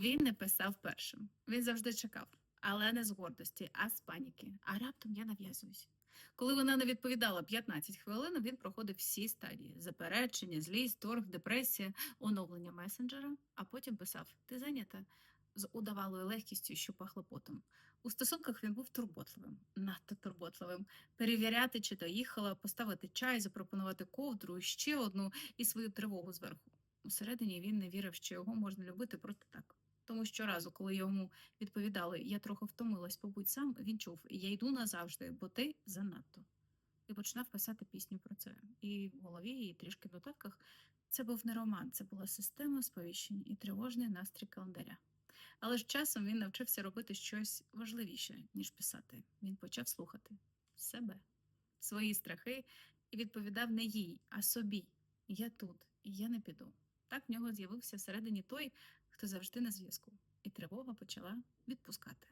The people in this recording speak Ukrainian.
Він не писав першим. Він завжди чекав, але не з гордості, а з паніки. А раптом я нав'язуюсь. Коли вона не відповідала 15 хвилин, він проходив всі стадії: заперечення, злість, торг, депресія, оновлення месенджера, а потім писав: Ти зайнята з удавалою легкістю, що пахло потом. У стосунках він був турботливим, надто турботливим. Перевіряти, чи доїхала, поставити чай, запропонувати ковдру, ще одну і свою тривогу зверху. Усередині він не вірив, що його можна любити просто так. Тому щоразу, коли йому відповідали, я трохи втомилась, побудь сам, він чув, я йду назавжди, бо ти занадто. І починав писати пісню про це. І в голові, і трішки в нотатках. Це був не роман, це була система сповіщень і тривожний настрій календаря. Але ж часом він навчився робити щось важливіше, ніж писати. Він почав слухати себе, свої страхи і відповідав не їй, а собі. Я тут, і я не піду. Так в нього з'явився всередині той, хто завжди на зв'язку, і тривога почала відпускати.